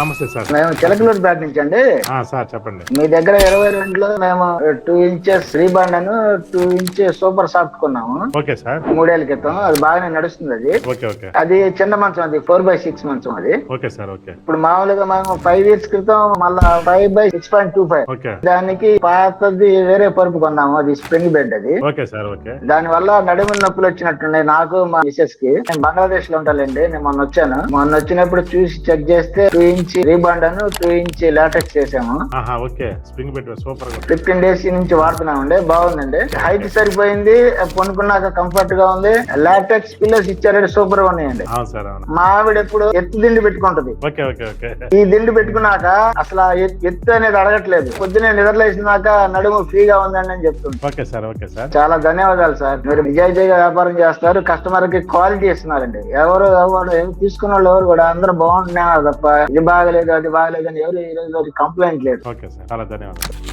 నమస్తే సార్. మేము చిలకలూరు బ్యాట్ నుంచి అండి. సార్ చెప్పండి. మీ దగ్గర ఇరవై రెండులో మేము టూ ఇంచెస్ రీబాండ్ అని టూ ఇంచెస్ సూపర్ సాఫ్ట్ కొన్నాము. Okay sir. మూడేళ్ళ క్రితం. అది బాగానే నడుస్తుంది అది. Okay okay. అది చిన్న మంచం అది ఫోర్ బై సిక్స్ మంచం అది. Okay sir okay. ఇప్పుడు మామూలుగా మేము ఫైవ్ ఇయర్స్ క్రితం మళ్ళా five by six point two five. దానికి పాతది వేరే పరుపు కొన్నాము అది స్ప్రింగ్ బెడ్ అది. Okay sir okay. దాని వల్ల నడుముల నొప్పులు వచ్చినట్టున్నాయి నాకు మా మిసెస్కి. నేను బంగ్లాదేశ్లో ఉంటానండి నేను మొన్న వచ్చాను. మొన్న వచ్చినప్పుడు చూసి చెక్ చేస్తే టూ ఇంచ్ రీబాండ్ అను టూ ఇంచ్ లాటెక్స్ చేసాము. Okay. Spring bed super fifteen days నుంచి వాడుతున్నామండి. బాగుందండి. హైట్ సరిపోయింది. పొనుకున్నాక కంఫర్ట్గా ఉంది. లాటెక్స్ పిల్లర్స్ ఇచ్చారండి సూపర్గా ఉన్నాయండి. మా ఆవిడ ఎప్పుడు ఎత్తు దిండు పెట్టుకుంటది. ఈ దిండు పెట్టుకున్నాక అసలు ఎత్తు అనేది అడగట్లేదు. పొద్దునే నిద్రలేసినాక నడుము ఫ్రీగా ఉందండి అని చెప్తుంది. చాలా ధన్యవాదాలు సార్. మీరు నిజాయితీగా వ్యాపారం చేస్తారు. కస్టమర్కి క్వాలిటీ ఇస్తున్నారండి. ఎవరు ఎవరు ఎవరు తీసుకున్న వాళ్ళు ఎవరు కూడా అందరూ బాగుంటున్నారు తప్ప బాగలేదు అది బాగలేదు అని ఎవరు ఈ రోజు కంప్లైంట్ లేదు. ఓకే సార్ చాలా ధన్యవాదాలు.